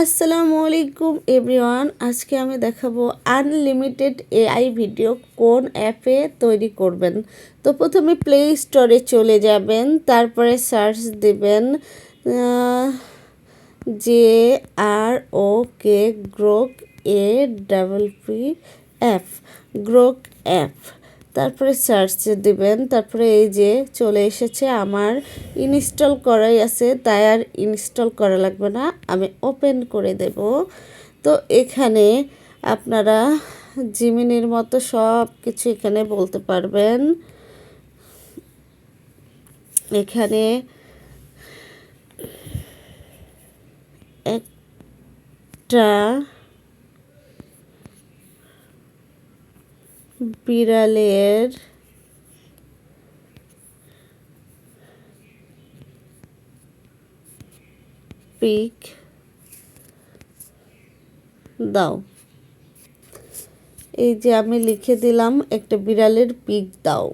আসসালামু আলাইকুম এভরিওয়ান আজকে আমি দেখাবো আনলিমিটেড এআই ভিডিও কোন অ্যাপে তৈরি করবেন। তো প্রথমে প্লে স্টোরে চলে যাবেন, তারপরে সার্চ দিবেন J R O K Grok A double P app Grok app তারপরে সার্চ দিবেন, তারপরে এই যে চলে এসেছে আমার ইনস্টল করাই আছে, তাই আর ইনস্টল করা লাগবে না, আমি ওপেন করে দেব। তো এখানে আপনারা জিমিনির মতো সব কিছু এখানে বলতে পারবেন। এখানে একটা বিড়ালের পিক দাও। এই যে আমি লিখে দিলাম, একটা বিড়ালের পিক দাও।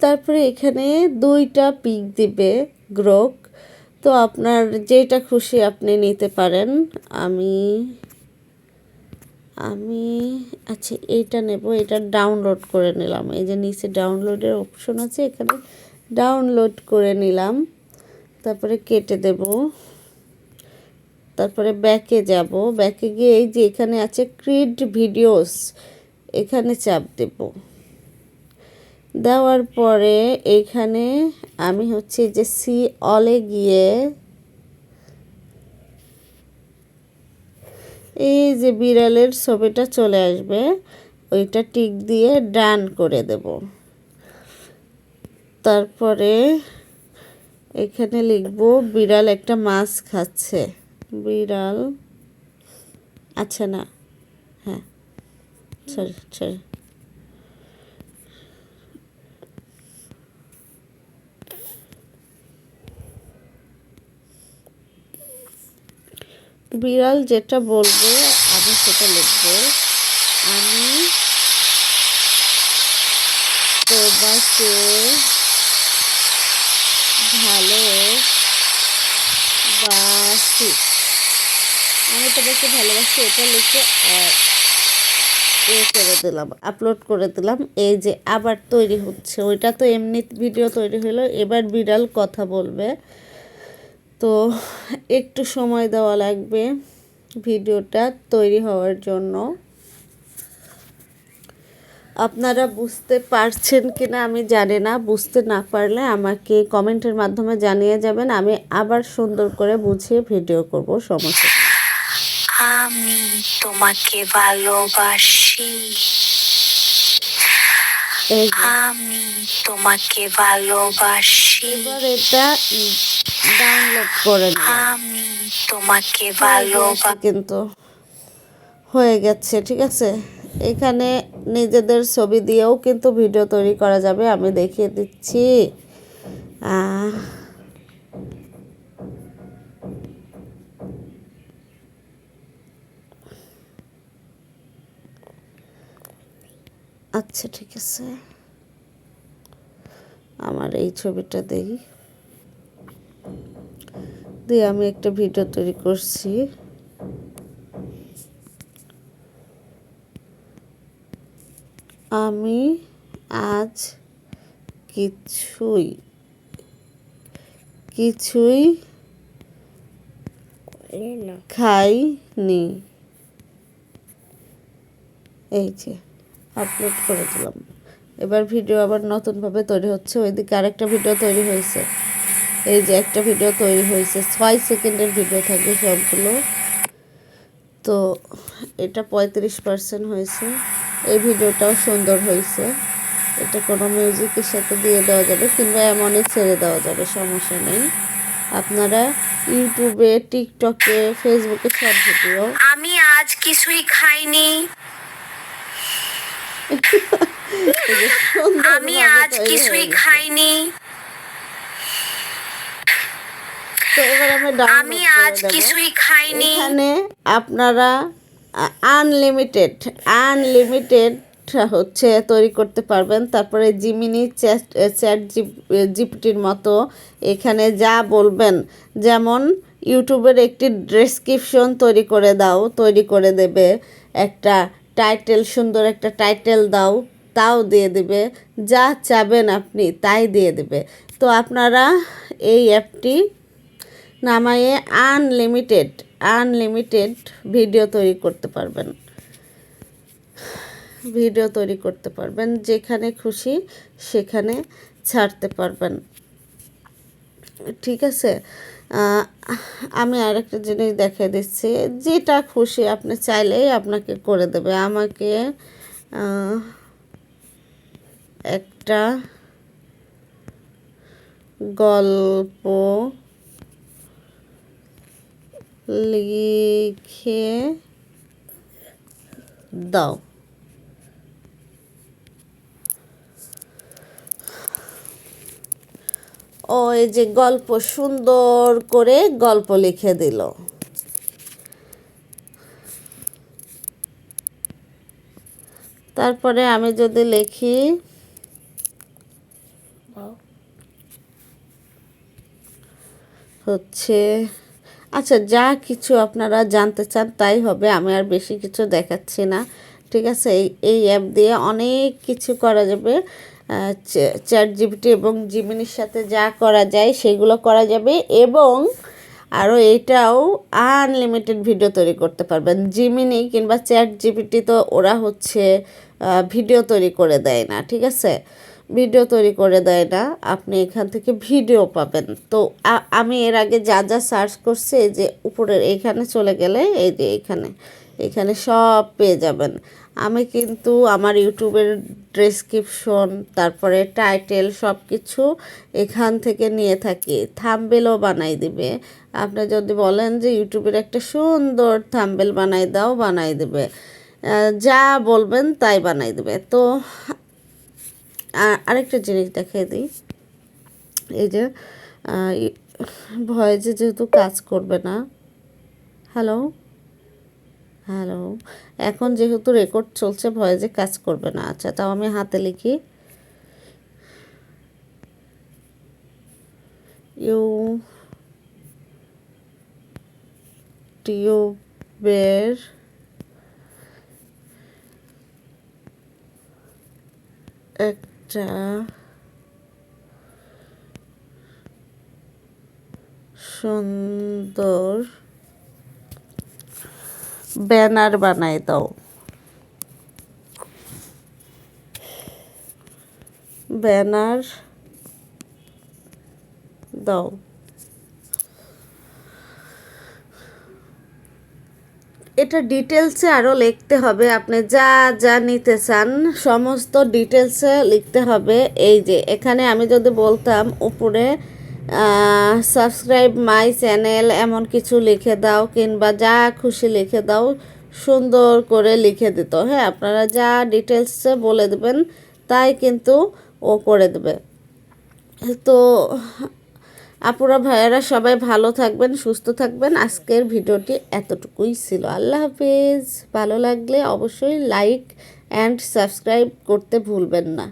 তারপরে এখানে দুইটা পিক দিবে গ্রোক। তো আপনার যেটা খুশি আপনি নিতে পারেন। আমি আমি আচ্ছা এইটা নেব, এটা ডাউনলোড করে নিলাম। এই যে নিচে ডাউনলোডের অপশন আছে, এখানে ডাউনলোড করে নিলাম। তারপরে কেটে দেব। তারপরে ব্যাকে যাব। ব্যাকে গিয়ে এই যে এখানে আছে ক্রিড ভিডিওস এখানে চাপ দেব। দেওয়ার পরে এইখানে আমি হচ্ছে যে সি অলে গিয়ে এই যে বিড়ালের ছবিটা চলে আসবে, ওইটা টিক দিয়ে ডান করে দেব। তারপরে এখানে লিখব, বিড়াল একটা মাছ খাচ্ছে। বিড়াল আচ্ছা না হ্যাঁ সরি সরি বিড়াল যেটা বলবে, আমি সেটা লিখব। আমি তোমাকে ভালো বাসি। আমি তোমাকে ভালোবাসি, এটা লিখে এ করে দিলাম আপলোড করে দিলাম। এই যে আবার তৈরি হচ্ছে, ওইটা তো এমনি ভিডিও তৈরি হলো, এবার বিড়াল কথা বলবে। তো একটু সময় দেওয়া লাগবে ভিডিওটা তৈরি হওয়ার জন্য। আপনারা বুঝতে পারছেন কি না আমি জানি না বুঝতে না পারলে আমাকে কমেন্টের মাধ্যমে জানিয়ে যাবেন আমি আবার সুন্দর করে বুঝিয়ে ভিডিও করব সমস্যা আমি তোমাকে ভালোবাসি। আমি তোমাকে ভালোবাসি। এবার এটা করে আমি তোমাকে ভালোবাসি কিন্তু হয়ে গেছে ঠিক আছে? এখানে নিজেদের ছবি দিয়েও কিন্তু ভিডিও তৈরি করা যাবে আমি দেখিয়ে দিচ্ছি। আচ্ছা ঠিক আছে। আমার এই ছবিটা দেই দিয়ে আমি একটা ভিডিও তৈরি করছি। আমি আজ কিছুই কিছুই খাইনি। এই যে আপলোড করে দিলাম। এবার ভিডিও আবার নতুনভাবে তৈরি হচ্ছে। ওইদিকে আরেকটা ভিডিও তৈরি হয়েছে। এই যে একটা ভিডিও তৈরি হয়েছে। ছয় সেকেন্ডের ভিডিও থাকবে সবগুলো তো এটা পঁয়ত্রিশ পার্সেন্ট হয়েছে। এই ভিডিওটাও সুন্দর হয়েছে। এটা কোনো মিউজিকের সাথে দিয়ে দেওয়া যাবে কিংবা এমনই ছেড়ে দেওয়া যাবে সমস্যা নেই। আপনারা ইউটিউবে টিকটকে ফেসবুকে সব ভিডিও আমি আজ কিছুই খাইনি। আমি আজ কিছুই খাইনি। তো এবার আমরা আমি আজ কিছুই খাইনি। এখানে আপনারা আনলিমিটেড আনলিমিটেড হচ্ছে তৈরি করতে পারবেন। তারপরে জিমিনি চ্যাট চ্যাট জিপিটির মতো এখানে যা বলবেন। যেমন ইউটিউবের একটি ডেসক্রিপশন তৈরি করে দাও তৈরি করে দেবে। একটা টাইটেল সুন্দর একটা টাইটেল দাও তাও দিয়ে দেবে। যা চাবেন আপনি তাই দিয়ে দেবে। তো আপনারা এই অ্যাপটি নামায়ে আনলিমিটেড আনলিমিটেড ভিডিও তৈরি করতে পারবেন। ভিডিও তৈরি করতে পারবেন, যেখানে খুশি সেখানে ছাড়তে পারবেন। ঠিক আছে? আমি আরেকটা জিনিস দেখে দিচ্ছি। যেটা খুশি আপনি চাইলেই আপনাকে করে দেবে। আমাকে একটা গল্প লিখে দাও। ও এই যে গল্প সুন্দর করে গল্প লিখে দিল। তারপরে আমি যদি লিখি হচ্ছে আচ্ছা যা কিছু আপনারা জানতে চান তাই হবে, আমি আর বেশি কিছু দেখাচ্ছি না, ঠিক আছে? এই এই অ্যাপ দিয়ে অনেক কিছু করা যাবে। চ্যাট জিপিটি এবং জিমিনির সাথে যা করা যায় সেগুলো করা যাবে এবং আরও এটাও আনলিমিটেড ভিডিও তৈরি করতে পারবেন। জিমিনি কিংবা চ্যাট জিপিটি তো ওরা হচ্ছে ভিডিও তৈরি করে দেয় না, ঠিক আছে? ভিডিও তৈরি করে দেয় না, আপনি এখান থেকে ভিডিও পাবেন। তো আমি এর আগে যা যা সার্চ করছি যে উপরের এইখানে চলে গেলে এই যে এখানে এখানে সব পেয়ে যাবেন। আমি কিন্তু আমার ইউটিউবের ডেসক্রিপশন তারপরে টাইটেল সব কিছু এখান থেকে নিয়ে থাকি। থাম্বেলও বানাই দিবে। আপনি যদি বলেন যে ইউটিউবের একটা সুন্দর থাম্বেল বানাই দাও, বানাই দেবে। যা বলবেন তাই বানাই দেবে। তো আরেকটা জিনিস দেখিয়ে দিই। এই যে ভয়েসে যেহেতু কাজ করবে না। হ্যালো হ্যালো এখন যেহেতু রেকর্ড চলছে ভয়েসে কাজ করবে না। আচ্ছা তাও আমি হাতে লিখি। ইউ টিউবের একটা সুন্দর ব্যানার বানাই দাও। ব্যানার দাও। এটা ডিটেলসে আরও লিখতে হবে। আপনি যা যা নিতে চান, সমস্ত ডিটেলসে লিখতে হবে। এই যে, এখানে আমি যদি বলতাম উপরে সাবস্ক্রাইব মাই চ্যানেল এমন কিছু লিখে দাও কিংবা যা খুশি লিখে দাও, সুন্দর করে লিখে দিত। হ্যাঁ আপনারা যা ডিটেলসে বলে দেবেন, তাই কিন্তু ও করে দেবে। তো আপুরা ভাইয়েরা সবাই ভালো থাকবেন, সুস্থ থাকবেন। আজকের ভিডিওটি এতটুকুই ছিল। আল্লাহ হাফিজ। ভালো লাগলে অবশ্যই লাইক অ্যান্ড সাবস্ক্রাইব করতে ভুলবেন না।